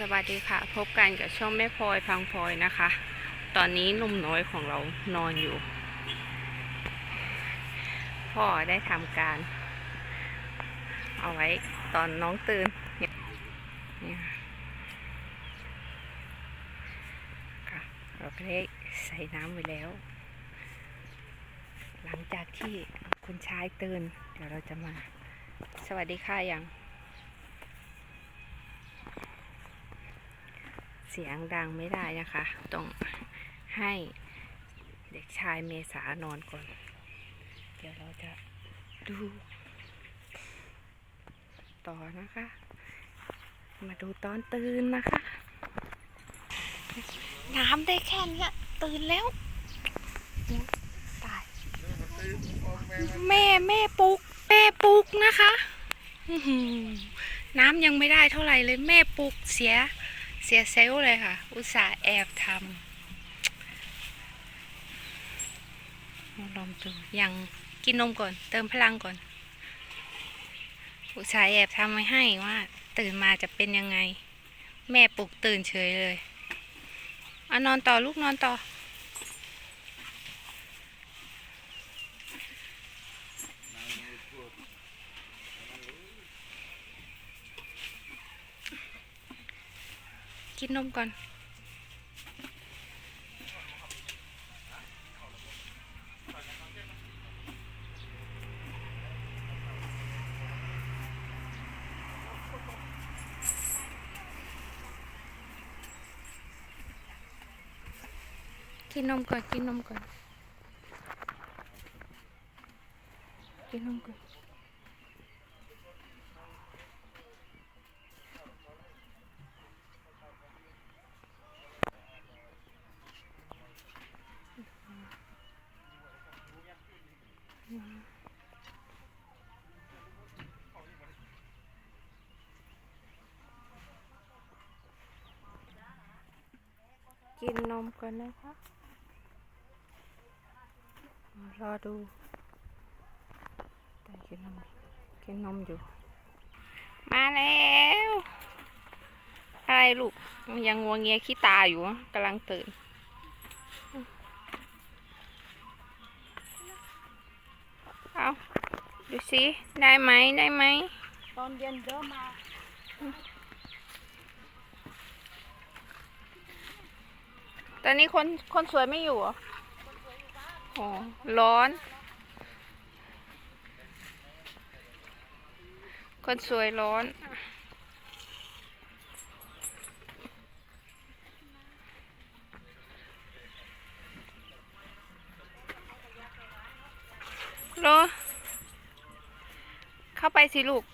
สวัสดีค่ะ พบกันกับช่องแม่พลอยพังพลอยนะคะ ตอนนี้หนุ่มน้อยของเรานอนอยู่ พ่อได้ทำการ เอาไว้ตอนน้องตื่นนี่เนี่ยค่ะเราก็ได้ใส่น้ำไว้แล้ว หลังจากที่คุณชายตื่น เดี๋ยวเราจะมา สวัสดีค่ะยัง เสียงดังไม่ได้นะคะ ต้องให้เด็กชายเมษานอนก่อน เดี๋ยวเราจะดู ต่อนะคะ มาดูตอนตื่นนะคะ น้ำได้แค่เนี้ยตื่นแล้วตายแม่แม่ปลุกแม่ปลุกนะคะอื้อหือน้ำยังไม่ได้เท่าไหร่เลยแม่ปลุกเสีย เสียเซลเลยค่ะ อุตส่าห์แอบทำลองดูยังกินนมก่อน เติมพลังก่อน อุตส่าห์แอบทำไว้ให้ว่า ตื่นมาจะเป็นยังไง แม่ปลุกตื่นเฉยเลยเอานอนต่อลูกนอนต่อ กินนมก่อน กินนมก่อน กินนมก่อน กินนมก่อน กินนมก่อนนะคะรอดูแต่กินนมกินนมอยู่ มาแล้วอะไรลูกยังงัวงเงียขี้ตาอยู่อะกำลังตื่นเอาดูสิ ได้ไหมได้ไหมตอนเย็นเด้อมา ตอนนี้คนคนสวยไม่อยู่เหรอโอ้ร้อน คนสวยร้อน โล เข้าไปสิลูก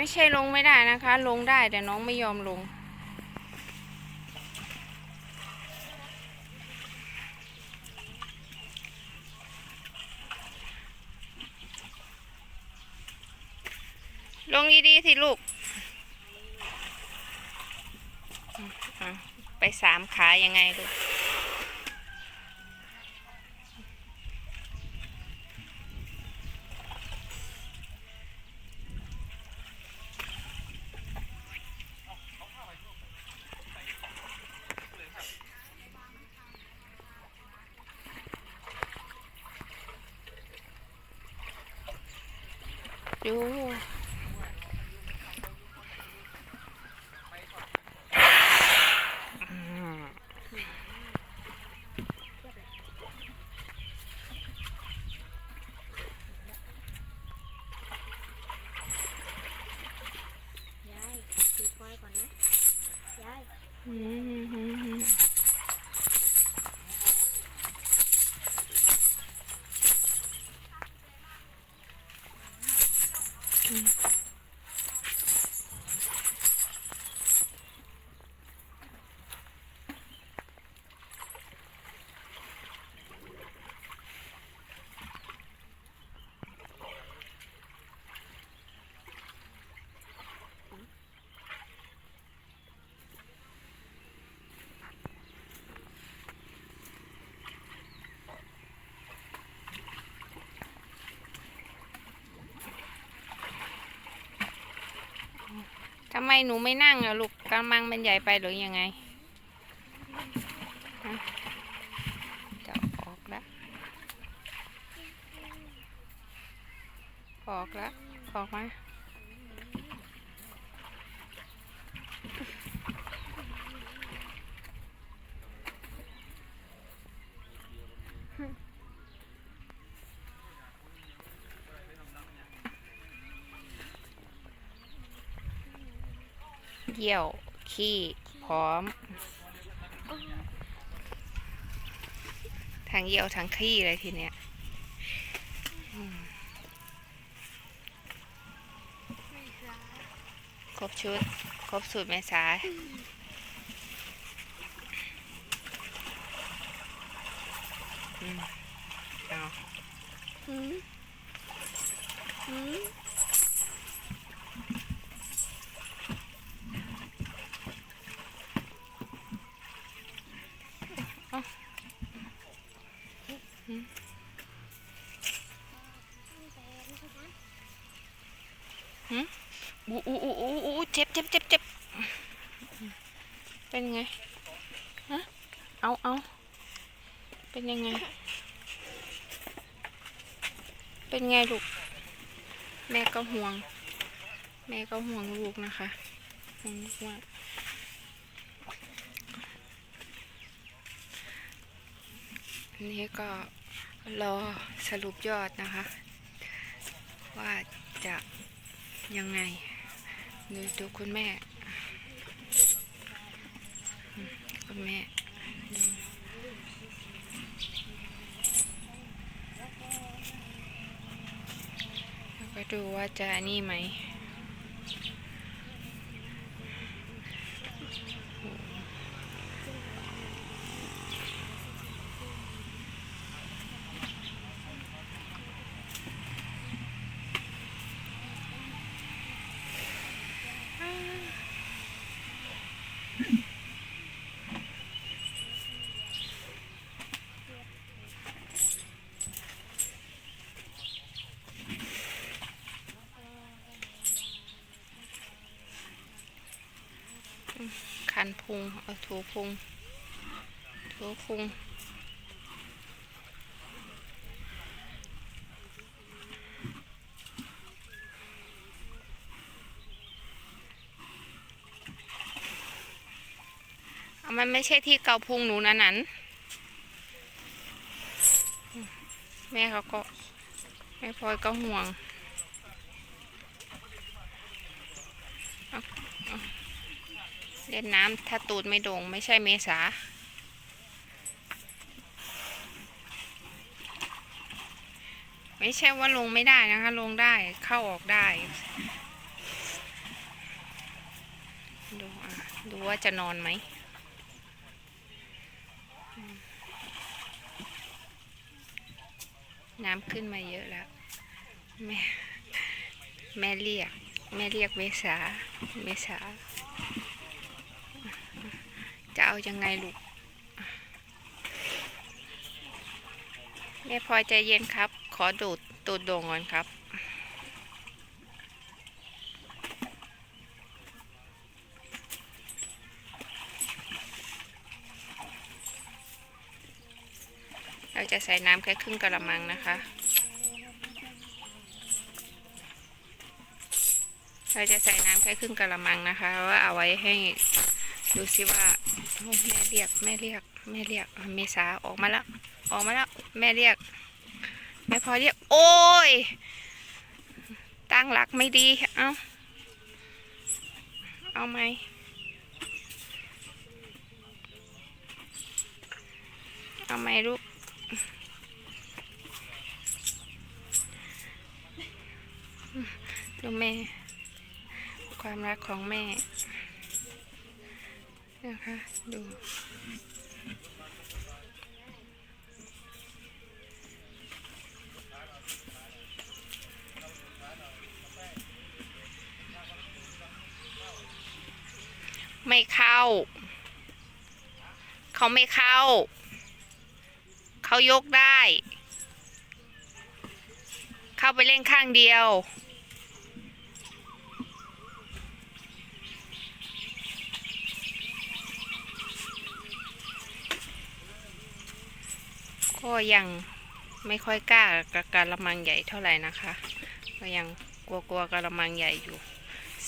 ไม่ใช่ลงไม่ได้นะคะ ลงได้แต่น้องไม่ยอมลง ลงดีๆสิลูก ไปสามขายังไงลูก ดูอืม ยายดูควายก่อนนะยาย อืมอืมอืม ทำไมหนูไม่นั่งอะลูกกำมังมันใหญ่ไปหรือยังไงจะออกแล้วออกแล้วออกมา เยี่ยว ขี้พร้อมทั้งเยี่ยวทั้งขี้เลยทีเนี้ยครบชุด ครบสูตรแม่สายอืมเอาหืม หืมอู้อู้อู้อู้อู้เจ็บเจ็บเจ็บเจ็บเป็นไง ฮะ เอาเอาเป็นยังไง เป็นไงลูก แม่ก็ห่วง แม่ก็ห่วงลูกนะคะห่วงลูกมากนนี้ก็ รอสรุปยอดนะคะ ว่าจะยังไงดูดูคุณแม่ คุณแม่แล้วก็ดูว่าจะนี่ไหม คันพุงเอาถูพุง ถูพุงเอามันไม่ใช่ที่เกาพุงหนูนะนั้น แม่เขาก็ แม่พลอยก็ห่วง เล่นน้ำถ้าตูดไม่โด่งไม่ใช่เมษา ไม่ใช่ว่าลงไม่ได้นะคะ ลงได้เข้าออกได้ ดูอะดูว่าจะนอนไหมอืมน้ำขึ้นมาเยอะแล้ว แม่แม่เรียก แม่เรียกเมษา เมษา จะเอายังไงลูก แม่พลอยใจเย็นครับ ขอดูดตูดโด่งก่อนครับ เราจะใส่น้ำแค่ครึ่งกระมังนะคะเราจะใส่น้ำแค่ครึ่งกระมังนะคะว่าเอาไว้ให้ ดูสิว่าแม่เรียกแม่เรียกแม่เรียกเมษาออกมาแล้วออกมาแล้วแม่เรียก แม่พอเรียก โอ้ย ตั้งหลักไม่ดี เอาเอาไหมเอาไหมลูกดูแม่ ความรักของแม่ นะคะดูไม่เข้า เขาไม่เข้า เขายกได้ เข้าไปเล่นข้างเดียว ก็ยังไม่ค่อยกล้ากับการละมังใหญ่เท่าไหร่นะคะ ก็ยังกลัวๆการละมังใหญ่อยู่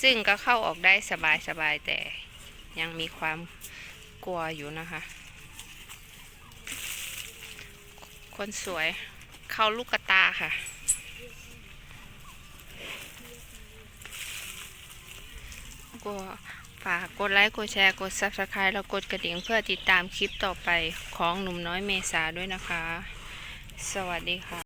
ซึ่งก็เข้าออกได้สบายๆแต่ยังมีความกลัวอยู่นะคะ คนสวยเข้าลูกตาค่ะก็ ฝากกดไลค์ กดแชร์ กด Subscribe แล้วกดกระดิ่งเพื่อติดตามคลิปต่อไปของหนุ่มน้อยเมษาด้วยนะคะ สวัสดีค่ะ